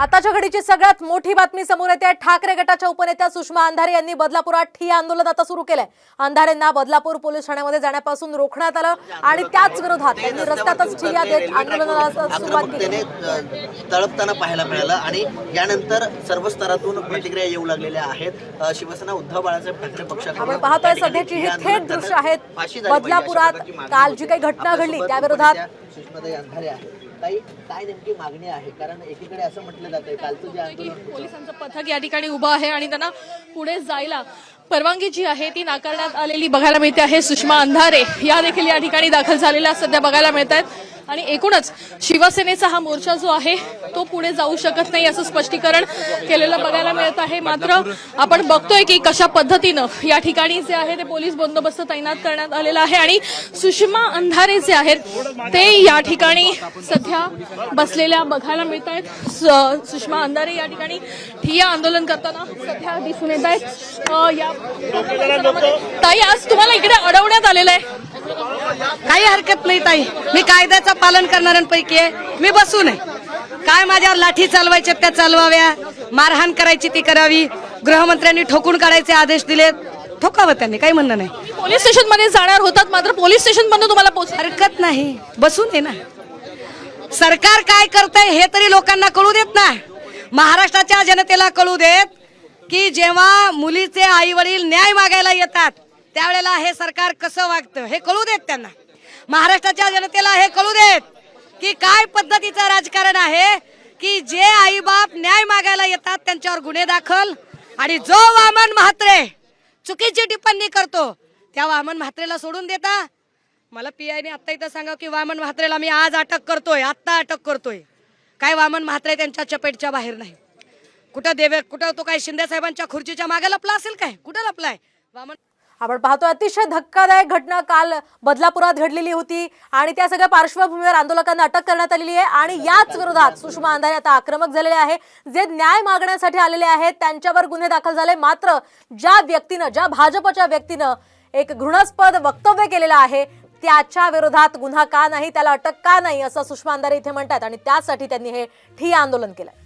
आताच्या घडीची सगळ्यात मोठी बातमी समोर येते. ठाकरे गटाच्या उपनेत्या सुषमा अंधारे यांनी बदलापुरात ठिय्या आंदोलन आता सुरू केलंय. अंधारेंना बदलापूर पोलीस ठाण्यामध्ये जाण्यापासून रोखण्यात आलं आणि त्याच विरोधात त्यांनी रस्त्यातच ठिय्या देत आंदोलनाला सुरुवात केली. तळपताना पाहायला मिळालं आणि यानंतर सर्व स्तरातून प्रतिक्रिया येऊ लागलेल्या आहेत. शिवसेना उद्धव बाळासाहेब ठाकरे पक्षाकडून आपण पाहतोय सध्याची ही थेट दृश्य आहेत अशा बदलापुरात काल जी काही घटना घडली आपल्यासोबत त्या विरोधात उपनेत्या सुषमाताई अंधारे आहेत. ताई काय नेमकी मागणी आहे? कारण एकीकडे असं म्हटलं जातंय कालचं जे की आंदोलन पोलिसांचं पथक या ठिकाणी उभं आहे आणि त्यांना पुढे जायला परवानगी जी आहे ती नाकारण्यात आलेली बघायला मिळते आहे. सुषमा अंधारे या देखील या ठिकाणी दाखल झालेल्या सध्या बघायला मिळत आहेत आणि एकूणच शिवसेनेचा हा मोर्चा जो आहे तो पुढे जाऊ शकत नाही असं स्पष्टीकरण केलेलं बघायला मिळत आहे. मात्र आपण बघतोय की कशा पद्धतीनं या ठिकाणी जे आहे ते पोलीस बंदोबस्त तैनात करण्यात आलेला आहे. आणि सुषमा अंधारे जे आहेत ते या ठिकाणी सध्या बसलेल्या बघायला मिळत आहेत स- सुषमा अंधारे या ठिकाणी ठिय्या आंदोलन करताना सध्या दिसून येत आहेत. या ताई आज तुम्हाला इकडे अडवण्यात आलेलं आहे. काही हरकत नाही ताई. मी कायद्याचं पालन करणाऱ्यांपैकी आहे. मी बसू नये काय माझ्यावर लाठी चालवायच्या त्या चालवाव्या? मारहाण करायची ती करावी? गृहमंत्र्यांनी ठोकून काढायचे आदेश दिले ठोकावं त्यांनी काही म्हणणं नाही. पोलीस स्टेशनमध्ये जाणार होतात मात्र पोलीस स्टेशन पर्यंत तुम्हाला हरकत नाही. बसू नये ना. सरकार काय करतंय हे तरी लोकांना कळू देत ना महाराष्ट्राच्या जनतेला कळू देत की जेव्हा मुलीचे आई वडील न्याय मागायला येतात त्यावेळेला हे सरकार कसं वागतं हे कळू देत त्यांना. महाराष्ट्राच्या जनतेला हे कळू देत की काय पद्धतीचं राजकारण आहे की जे आई बाप न्याय मागायला येतात त्यांच्यावर गुन्हे दाखल. आणि जो वामन म्हात्रे चुकीची टिप्पणी करतो त्या वामन म्हात्रेला सोडून देता. मला पी आयने आत्ता इथं सांगा की वामन म्हात्रेला मी आज अटक करतोय आत्ता अटक करतोय. काय वामन म्हात्रे त्यांच्या चपेटच्या बाहेर नाही. कुठं देवे कुठं तो काय शिंदे साहेबांच्या खुर्चीच्या मागे लपला असेल काय? कुठं लपलाय? वामन आपण पाहतो अतिशय धक्कादायक घटना काल बदलापुरात घडलेली होती आणि त्या सगळ्या पार्श्वभूमीवर आंदोलकांना अटक करण्यात आलेली आहे आणि याच विरोधात सुषमा अंधारे आता आक्रमक झालेले आहे जे न्याय मागण्यासाठी आलेले आहेत त्यांच्यावर गुन्हे दाखल झाले. मात्र ज्या व्यक्तीनं ज्या भाजपच्या व्यक्तीनं एक घृणास्पद वक्तव्य केलेलं आहे त्याच्या विरोधात गुन्हा का नाही त्याला अटक का नाही असं सुषमा अंधारे इथे म्हणतात आणि त्यासाठी त्यांनी हे ठिय्या आंदोलन केलं